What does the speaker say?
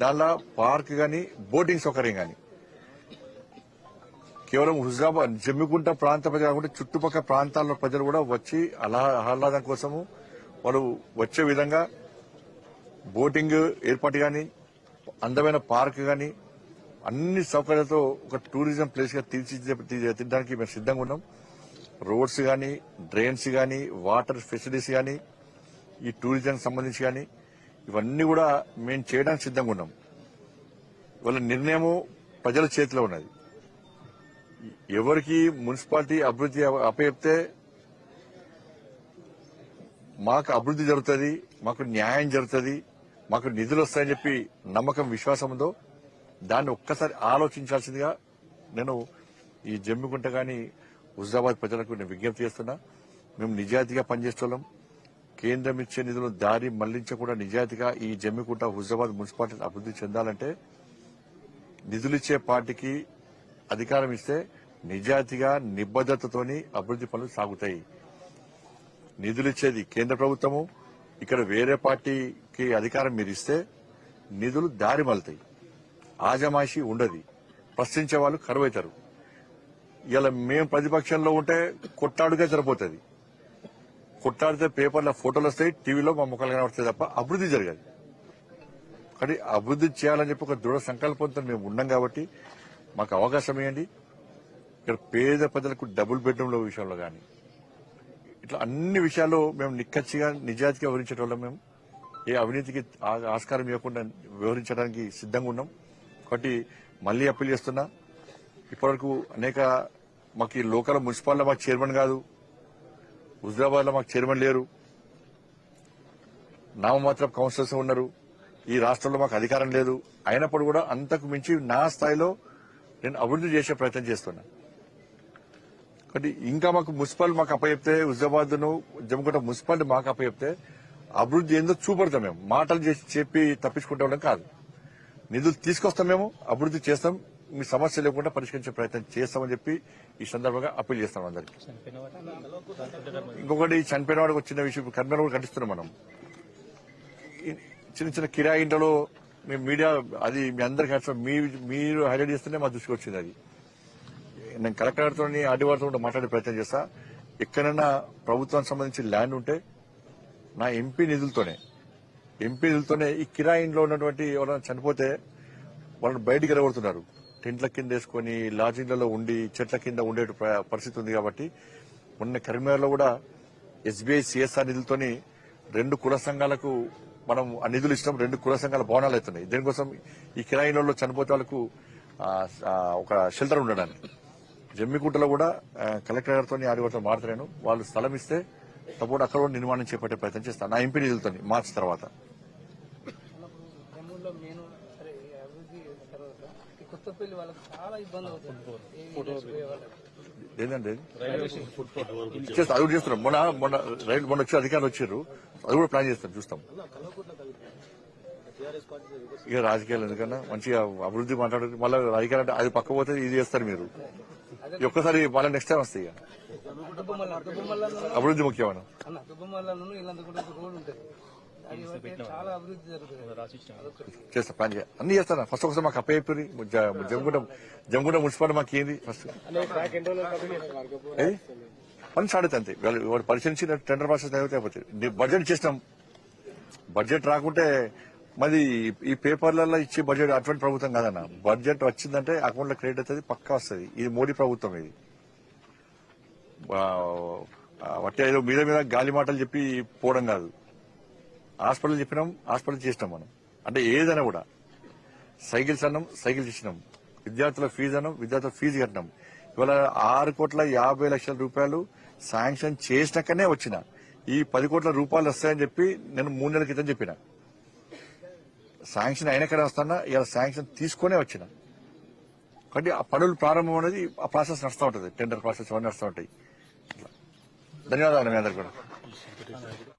దానిలో పార్క్ గాని బోటింగ్ సౌకర్యం గాని. కేవలం హుజాబాద్ జమ్మికుంట ప్రాంత ప్రజలు కాకుండా చుట్టుపక్కల ప్రాంతాల్లో ప్రజలు కూడా వచ్చి ఆహ్లాదం కోసము వాళ్ళు వచ్చే విధంగా బోటింగ్ ఏర్పాటు గాని అందమైన పార్క్ గాని అన్ని సౌకర్యాలతో ఒక టూరిజం ప్లేస్గా తీర్చిదిద్దడానికి మేము సిద్ధంగా ఉన్నాం. రోడ్స్ గాని డ్రైన్స్ గాని వాటర్ ఫెసిలిటీస్ గాని ఈ టూరిజం సంబంధించి గాని ఇవన్నీ కూడా మేము చేయడానికి సిద్ధంగా ఉన్నాం. వాళ్ళ నిర్ణయము ప్రజల చేతిలో ఉన్నది. ఎవరికి మున్సిపాలిటీ అభివృద్ధి అప్పచెప్తే మాకు అభివృద్ధి జరుగుతుంది మాకు న్యాయం జరుగుతుంది మాకు నిధులు వస్తాయని చెప్పి నమ్మకం విశ్వాసం ఉందో దాన్ని ఒక్కసారి ఆలోచించాల్సిందిగా నేను ఈ జమ్మికుంట గాని హుజాబాద్ ప్రజలకు నేను విజ్ఞప్తి చేస్తున్నా. మేము నిజాయితీగా పనిచేస్తున్నాం. కేంద్రం ఇచ్చే నిధులు దారి మళ్ళించకుండా నిజాయితీగా ఈ జమ్మికుంట హుజాబాద్ మున్సిపాలిటీ అభివృద్ధి చెందాలంటే నిధులిచ్చే పార్టీకి అధికారం ఇస్తే నిజాయితీగా నిబద్దతతోని అభివృద్ధి పనులు సాగుతాయి. నిధులిచ్చేది కేంద్ర ప్రభుత్వము. ఇక్కడ వేరే పార్టీకి అధికారం మీరు ఇస్తే నిధులు దారి మళ్తాయి ఆజమాషి ఉండదు. ప్రశ్నించే వాళ్ళు కరువైతారు. ఇలా మేము ప్రతిపక్షంలో ఉంటే కొట్టాడుగా సరిపోతుంది. కొట్లాడితే పేపర్లో ఫోటోలు వస్తాయి టీవీలో మా ముఖాలు కనబడతాయి తప్ప అభివృద్ధి జరగాలి కానీ అభివృద్ధి చేయాలని చెప్పి ఒక దృఢ సంకల్పంతో మేము ఉన్నాం కాబట్టి మాకు అవకాశం ఇవ్వండి. ఇక్కడ పేద ప్రజలకు డబుల్ బెడ్రూమ్ల విషయంలో కానీ ఇట్లా అన్ని విషయాల్లో మేము నిక్కచ్చిగా నిజాయితీగా వివరించేటోళ్ళం మేము. ఏ అవినీతికి ఆస్కారం ఇవ్వకుండా వివరించడానికి సిద్ధంగా ఉన్నాం. కాబట్టి మళ్ళీ అప్పీల్ చేస్తున్నా. ఇప్పటివరకు అనేక మాకు ఈ లోకల్ మున్సిపాలిటీ మాకు చైర్మన్ కాదు హుజరాబాద్లో మాకు చైర్మన్ లేరు. నామమాత్రం కౌన్సిలర్స్ ఉన్నారు. ఈ రాష్ట్రంలో మాకు అధికారం లేదు. అయినప్పుడు కూడా అంతకు మించి నా స్థాయిలో నేను అభివృద్ధి చేసే ప్రయత్నం చేస్తున్నా. కాబట్టి ఇంకా మాకు మున్సిపల్ మాకు అప్పచెప్తే హుజాబాద్ను ను జమ్ముకుంట మున్సిపాలిటీ మాకు అప్పచెప్తే అభివృద్ధి ఏందో చూపడతాం మేము. మాటలు చేసి చెప్పి తప్పించుకుంటాం కాదు. నిధులు తీసుకొస్తాం మేము అభివృద్ధి చేస్తాం. మీ సమస్య లేకుండా పరిష్కరించే ప్రయత్నం చేస్తామని చెప్పి ఈ సందర్భంగా అప్పీల్ చేస్తాం అందరికి. ఇంకొకటి చనిపోయిన వాడికి వచ్చిన విషయం కర్మలు కూడా కట్టిస్తున్నాం మనం. చిన్న చిన్న కిరాయి ఇంట్లో మీడియా అది మీ అందరికి మీ మీరు హైలైట్ చేస్తేనే మా దృష్టికి వచ్చింది అది. నేను కలెక్టర్తో ఆర్డీవారితో కూడా మాట్లాడే ప్రయత్నం చేస్తా. ఎక్కడైనా ప్రభుత్వానికి సంబంధించి ల్యాండ్ ఉంటే నా ఎంపీ నిధులతోనే ఎంపీ నిధులతోనే ఈ కిరాయి ఇంట్లో ఉన్నటువంటి ఎవరైనా చనిపోతే వాళ్ళని బయటికి ఎరగొడుతున్నారు. టెంట్ల కింద వేసుకొని లాడ్జింగ్లలో ఉండి చెట్ల కింద ఉండే పరిస్థితి ఉంది కాబట్టి మొన్న కరీంనగర్లో కూడా ఎస్బీఐ సిఎస్ఆర్ నిధులతోని రెండు కుల సంఘాలకు మనం ఆ నిధులు ఇష్టం రెండు కుల సంఘాల భవనాలు అవుతున్నాయి. దీనికోసం ఈ కిరాయిలలో చనిపోతే వాళ్ళకు ఒక షెల్టర్ ఉండడానికి. జమ్మికుంటలో కూడా కలెక్టర్ గారితో ఆదివారితో మాట్లాడాను. వాళ్ళు స్థలం ఇస్తే తప్పుడు అక్కడ కూడా నిర్మాణం చేపట్టే ప్రయత్నం చేస్తాను నా ఎంపీ నిధులతో మార్చి తర్వాత జమ్మూలో మెయిన్ సరే ఈ అభివృద్ధి తర్వాత ఈ కొత్తపల్లి వాళ్ళకి చాలా ఇబ్బంది అవుతుంది అది చేస్తున్నాం మొన్న మొన్న రైలు మొన్న వచ్చి అధికారులు వచ్చారు అది కూడా ప్లాన్ చేస్తాం చూస్తాం ఇక రాజకీయాలు ఎందుకన్నా మంచిగా అభివృద్ధి మాట్లాడారు మళ్ళీ రాజకీయాలు అంటే అది పక్క పోతే ఇది చేస్తారు మీరు ఒక్కసారి మళ్ళీ నెక్స్ట్ టైం వస్తాయి అభివృద్ధి ముఖ్యమైన చాలా అభివృద్ధి జరుగుతుంది. చేస్తా ప్లాన్ చేయాలి అన్ని చేస్తాను ఫస్ట్ ఒకసారి మాకు అప్పయిపోయి జమ్ముగూడ జమ్ముగూడ మున్సిపాలిటీ మాకు ఏంది? ఫస్ట్ పని అవుతుంది అంతే. వాళ్ళు వాడు పరిశీలించిన టెండర్ ప్రాసెస్ అయితే అయిపోతుంది బడ్జెట్ చేసినాం. బడ్జెట్ రాకుంటే మరి ఈ పేపర్లలో ఇచ్చే బడ్జెట్ అటువంటి ప్రభుత్వం కాదన్న. బడ్జెట్ వచ్చిందంటే అకౌంట్లో క్రెడిట్ అవుతుంది పక్కా వస్తుంది. ఇది మోడీ ప్రభుత్వం ఇది. వట్టి ఏదో మీద మీద గాలి మాటలు చెప్పి పోవడం కాదు. హాస్పిటల్ చెప్పినాం హాస్పిటల్ చేసినాం మనం. అంటే ఏదైనా కూడా. సైకిల్స్ అన్నాం సైకిల్స్ ఇచ్చినాం విద్యార్థుల ఫీజు అన్నాం విద్యార్థుల ఫీజు కట్టినాం. ఇవాళ ఆరు కోట్ల యాభై లక్షల రూపాయలు శాంక్షన్ చేసినాకనే వచ్చిన. ఈ పది కోట్ల రూపాయలు వస్తాయని చెప్పి నేను మూడు నెలల క్రితం చెప్పిన. శాంక్షన్ అయినాకనే వస్తానా ఇలా శాంక్షన్ తీసుకునే వచ్చిన. కాబట్టి ఆ పనులు ప్రారంభం అనేది ఆ ప్రాసెస్ నడుస్తూ ఉంటుంది. టెండర్ ప్రాసెస్ అవన్నీ నడుస్తూ ఉంటాయి. ధన్యవాదాలు మీ అందరికి కూడా.